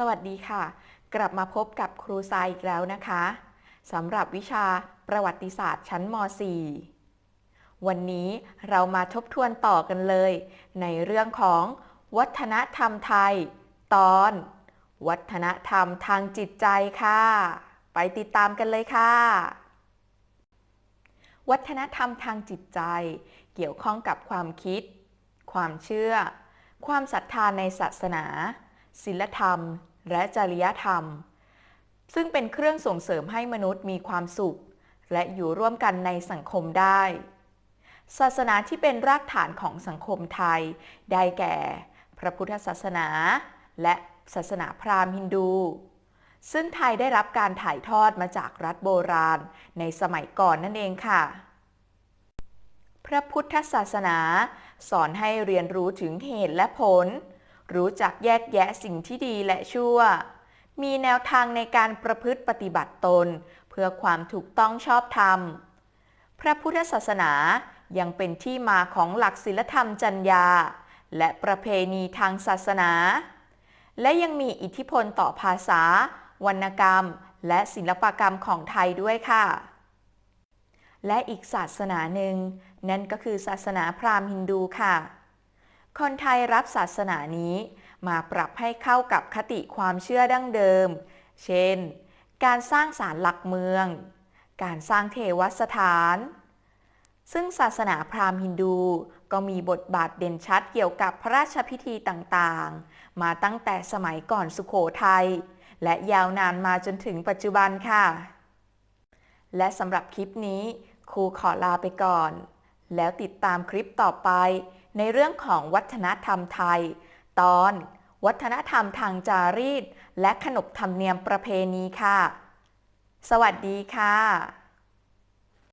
สวัสดีค่ะ กลับมาพบกับครูทรายอีกแล้วนะคะสำหรับวิชาประวัติศาสตร์ชั้นม .4 วันนี้เรามาทบทวนต่อกันเลย ในเรื่องของวัฒนธรรมไทย ตอน วัฒนธรรมทางจิตใจค่ะ ไปติดตามกันเลยค่ะ วัฒนธรรมทางจิตใจ เกี่ยวข้องกับความคิด ความเชื่อ ความศรัทธาในศาสนา ศีลธรรม และจริยธรรม ซึ่งเป็นเครื่องส่งเสริมให้มนุษย์มีความสุข และอยู่ร่วมกันในสังคมได้ ศาสนาที่เป็นรากฐานของสังคมไทย ได้แก่ พระพุทธศาสนา และศาสนาพราหมณ์ฮินดู ซึ่งไทยได้รับการถ่ายทอดมาจากรัฐโบราณ ในสมัยก่อนนั่นเองค่ะพระพุทธศาสนา สอนให้เรียนรู้ถึงเหตุและผล รู้จักแยกแยะสิ่งที่ดีและชั่ว มีแนวทางในการประพฤติปฏิบัติตน เพื่อความถูกต้องชอบธรรม พระพุทธศาสนายังเป็นที่มาของหลักศีลธรรมจรรยาและประเพณีทางศาสนา และยังมีอิทธิพลต่อภาษา วรรณกรรม และศิลปกรรมของไทยด้วยค่ะ และอีกศาสนาหนึ่งนั่นก็คือศาสนาพราหมณ์ฮินดูค่ะ คนไทยรับศาสนานี้ มาปรับให้เข้ากับคติความเชื่อดั้งเดิม เช่น การสร้างศาลหลักเมือง การสร้างเทวสถาน ซึ่งศาสนาพราหมณ์ฮินดูก็มีบทบาทเด่นชัดเกี่ยวกับพระราชพิธีต่างๆ มาตั้งแต่สมัยก่อนสุขโขทัยและยาวนานมาจนถึงปัจจุบันค่ะ และสำหรับคลิปนี้ครูขอลาไปก่อน แล้วติดตามคลิปต่อไป ในเรื่องของวัฒนธรรมไทย ตอน วัฒนธรรมทางจารีต และขนบธรรมเนียมประเพณีค่ะ สวัสดีค่ะ